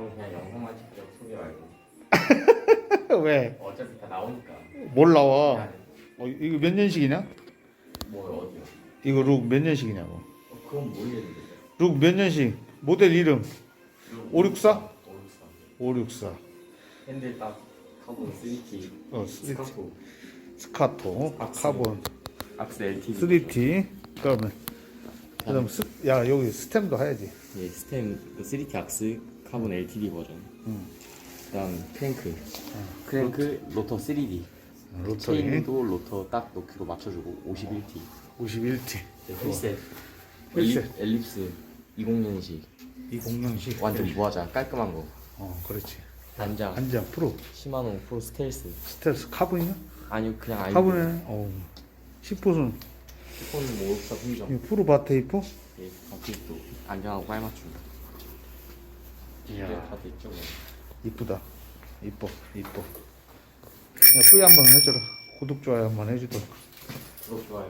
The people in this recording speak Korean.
그럼 그냥 영상만 찍자 소개 말고 왜? 어차피 다 나오니까 뭘 나와? 어, 이거 몇 년식이냐? 뭐 어디요? 이거 룩 몇 년식이냐고. 어, 그건 모르겠는데 룩 몇 년식? 모델 이름 564? 564 564. 핸들 딱 카본 3T 어. 스카프 스카토, 악스. 카본, 악스 LTD 3T. 그다음에 그다음 스, 야 여기 스템도 해야지. 예, 스템 그 3T 악스 카본 LTD 버전 응. 그다음 크랭크 크랭크 로터 3D 로터리 체인도 로터 딱 놓기로 맞춰주고 51T 51T. 네, 휠셋 휠셋. 엘립, 엘립스 20년식 20년식. 완전 무하자 깔끔한 거 어, 그렇지. 단장 안장 프로 시마노 프로 스텔스 스텔스 카본이야? 아니요 그냥 아이디 카본에 어. 10호선 폰 뭐, 564 품종 이 프로 바테이프? 예, 바퀴도 안정하고 깔맞춤. 이게 다 됐죠 뭐. 이쁘다. 이뻐, 이뻐. 야, 뿌이 한번 해줘라. 구독 좋아요 한번 해주도록. 구독 좋아요